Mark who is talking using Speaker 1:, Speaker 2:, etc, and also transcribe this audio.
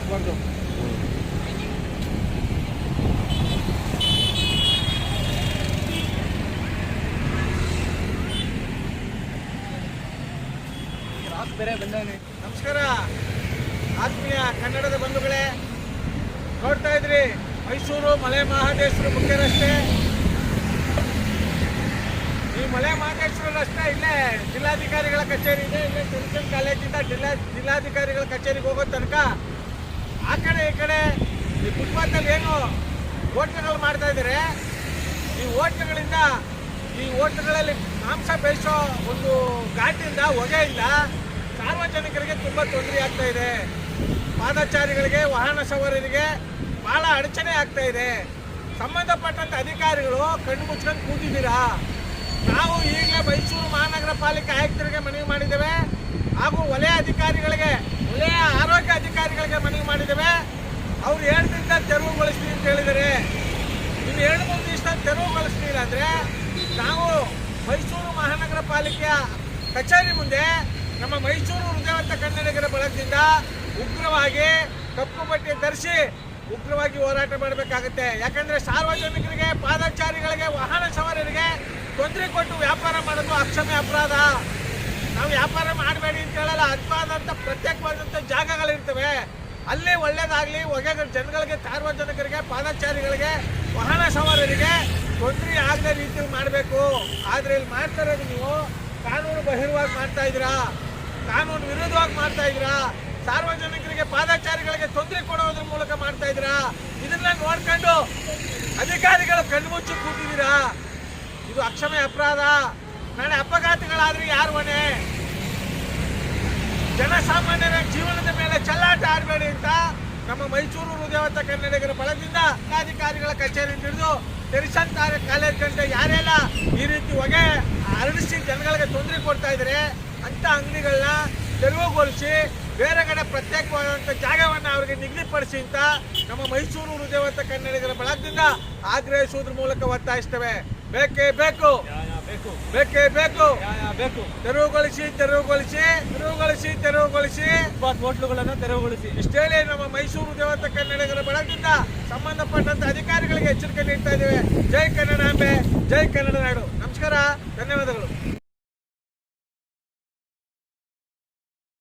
Speaker 1: ಹಾಕ್ಬಾರ್ದು. ಕ್ರಾಸ್ ಬೇರೆ ಬಂದವನೆ.
Speaker 2: ನಮಸ್ಕಾರ. ಆತ್ಮೀಯ ಕನ್ನಡದ ಬಂಧುಗಳೇ ನೋಡ್ತಾ ಇದ್ರಿ ಮೈಸೂರು ಮಲೆ ಮಹದೇಶ್ವರ ಮುಖ್ಯ ರಸ್ತೆ ಈ ಮಲೆ ಮಹಾದೇಶ್ವರ ರಸ್ತೆ ಇಲ್ಲೇ ಜಿಲ್ಲಾಧಿಕಾರಿಗಳ ಕಚೇರಿ ಇದೆ ಇಲ್ಲೇ ಟೆನ್ಷನ್ ಕಾಲೇಜಿಂದ ಜಿಲ್ಲಾ ಜಿಲ್ಲಾಧಿಕಾರಿಗಳ ಕಚೇರಿಗೆ ಹೋಗೋ ತನಕ ಆ ಕಡೆ, ಈ ಕಡೆ. ಈ ಫುಟ್ಪಾತಲ್ಲಿ ಏನು ಓಟ್ಲುಗಳು ಮಾಡ್ತಾ ಇದ್ದಾರೆ? ಈ ಓಟ್ಲುಗಳಿಂದ, ಈ ಓಟ್ಲುಗಳಲ್ಲಿ ಮಾಂಸ ಬೇಯಿಸೋ ಒಂದು ಘಾಟಿಂದ ಹೊಗೆಯಿಂದ ಸಾರ್ವಜನಿಕರಿಗೆ ತುಂಬ ತೊಂದರೆ ಆಗ್ತಾ ಇದೆ. ಪಾದಚಾರಿಗಳಿಗೆ, ವಾಹನ ಸವಾರರಿಗೆ ಬಹಳ ಅಡಚಣೆ ಆಗ್ತಾ ಇದೆ. ಸಂಬಂಧಪಟ್ಟಂತ ಅಧಿಕಾರಿಗಳು ಕಣ್ಣು ಮುಚ್ಕೊಂಡು ಕೂತಿದ್ದೀರಾ? ನಾವು ಈಗಲೇ ಮೈಸೂರು ಮಹಾನಗರ ಪಾಲಿಕೆ ಆಯುಕ್ತರಿಗೆ ಮನವಿ ಮಾಡಿದ್ದೇವೆ. ಹಾಗೂ ವಲಯ ಅಧಿಕಾರಿಗಳಿಗೆ ಆರೋಗ್ಯ ಅಧಿಕಾರಿಗಳಿಗೆ ಮನವಿ ಮಾಡಿದ್ದೇವೆ. ಅವ್ರು ಹೇಳ್ದಿಂದ ತೆರವುಗೊಳಿಸ್ತೀವಿ ಅಂತ ಹೇಳಿದರೆ ನೀವು ಎರಡು ಮೂರು ದಿವಸ ತೆರವುಗೊಳಿಸ್ಲಿಲ್ಲ ಅಂದ್ರೆ ನಾವು ಮೈಸೂರು ಮಹಾನಗರ ಪಾಲಿಕೆಯ ಕಚೇರಿ ಮುಂದೆ ನಮ್ಮ ಮೈಸೂರು ಹೃದಯವಂತ ಕನ್ನಡಿಗರ ಬಳಗದಿಂದ ಉಗ್ರವಾಗಿ ಕಪ್ಪು ಬಟ್ಟೆ ಧರಿಸಿ ಉಗ್ರವಾಗಿ ಹೋರಾಟ ಮಾಡಬೇಕಾಗುತ್ತೆ. ಯಾಕಂದರೆ ಸಾರ್ವಜನಿಕರಿಗೆ, ಪಾದಚಾರಿಗಳಿಗೆ, ವಾಹನ ಸವಾರರಿಗೆ ತೊಂದರೆ ಕೊಟ್ಟು ವ್ಯಾಪಾರ ಮಾಡೋದು ಅಕ್ಷಮ್ಯ ಅಪರಾಧ. ನಾವು ವ್ಯಾಪಾರ ಮಾಡಬೇಡಿ ಅಂತ ಹೇಳಲ್ಲ. ಅದ್ವಾದಂಥ ಪ್ರತ್ಯೇಕವಾದಂಥ ಜಾಗಗಳಿರ್ತವೆ. ಅಲ್ಲಿ ಒಳ್ಳೇದಾಗ್ಲಿ ಹೊಗೆ ಜನಗಳಿಗೆ ಸಾರ್ವಜನಿಕರಿಗೆ ಪಾದಚಾರಿಗಳಿಗೆ, ವಾಹನ ಸವಾರರಿಗೆ ತೊಂದರೆ ಆಗದ ರೀತಿ ಮಾಡಬೇಕು. ಆದ್ರೆ ಇಲ್ಲಿ ಮಾಡ್ತಾ ನೀವು ಕಾನೂನು ಬಹಿರ್ವಾಗಿ ಮಾಡ್ತಾ ಇದ್ದೀರಾ? ಕಾನೂನು ವಿರುದ್ಧವಾಗಿ ಮಾಡ್ತಾ ಇದ್ದೀರಾ? ಸಾರ್ವಜನಿಕರಿಗೆ, ಪಾದಚಾರಿಗಳಿಗೆ ತೊಂದರೆ ಕೊಡೋದ್ರ ಮೂಲಕ ಮಾಡ್ತಾ ಇದ್ದೀರಾ? ಇದನ್ನ ನೋಡ್ಕೊಂಡು ಅಧಿಕಾರಿಗಳು ಕಣ್ಮುಚ್ಚಿ ಕೂತಿದ್ದೀರಾ? ಇದು ಅಕ್ಷಮೆ ಅಪರಾಧ. ನಾಳೆ ಅಪಘಾತಗಳಾದ್ರೆ ಯಾರು ಹೊಣೆ ಜನಸಾಮಾನ್ಯರ ಜೀವನದ ಮೇಲೆ ಚಲ್ಲಾಟ ಆಡಬೇಡಿ ಅಂತ ನಮ್ಮ ಮೈಸೂರು ಹೃದಯವಂತ ಕನ್ನಡಿಗರ ಬಳದಿಂದ ಜಿಲ್ಲಾಧಿಕಾರಿಗಳ ಕಚೇರಿ ಹಿಡಿದು ಟೆರಿಸನ್ ಕಾಲೇಜ್ ಗಂಟೆ ಯಾರೆಲ್ಲ ಈ ರೀತಿ ಹೊಗೆ ಹರಡಿಸಿ ಜನಗಳಿಗೆ ತೊಂದರೆ ಕೊಡ್ತಾ ಇದ್ದಾರೆ ಅಂತ ಅಂಗಡಿಗಳನ್ನ ತೆರವುಗೊಳಿಸಿ ಬೇರೆ ಕಡೆ ಪ್ರತ್ಯೇಕವಾದಂಥ ಜಾಗವನ್ನು ಅವರಿಗೆ ನಿಗದಿಪಡಿಸಿ ಅಂತ ನಮ್ಮ ಮೈಸೂರು ಹೃದಯವಂತ ಕನ್ನಡಿಗರ ಬಳದಿಂದ ಆಗ್ರಹಿಸುವುದ್ರ ಮೂಲಕ ಒತ್ತಾಯಿಸ್ತೇವೆ. ಬೇಕೇ ಬೇಕು.
Speaker 1: ಬೇಕು.
Speaker 2: ಬೇಕೇ ಬೇಕು.
Speaker 1: ಬೇಕು.
Speaker 2: ತೆರವುಗೊಳಿಸಿ ತೆರವುಗೊಳಿಸಿ ತೆರವುಗೊಳಿಸಿ ತೆರವುಗೊಳಿಸಿ
Speaker 1: ಇಪ್ಪತ್ತು ಹೋಟ್ಲುಗಳನ್ನು ತೆರವುಗೊಳಿಸಿ
Speaker 2: ಇಷ್ಟೇ ನಮ್ಮ ಮೈಸೂರು ದೇವತ ಕನ್ನಡಿಗರ ಬಳಗದಿಂದ ಸಂಬಂಧಪಟ್ಟಂತ ಅಧಿಕಾರಿಗಳಿಗೆ ಎಚ್ಚರಿಕೆ ನೀಡ್ತಾ ಇದ್ದೇವೆ. ಜೈ ಕನ್ನಡ ಕನ್ನಡಾಂಬೆ ಜೈ ಕನ್ನಡ ನಾಡು. ನಮಸ್ಕಾರ ಧನ್ಯವಾದಗಳು.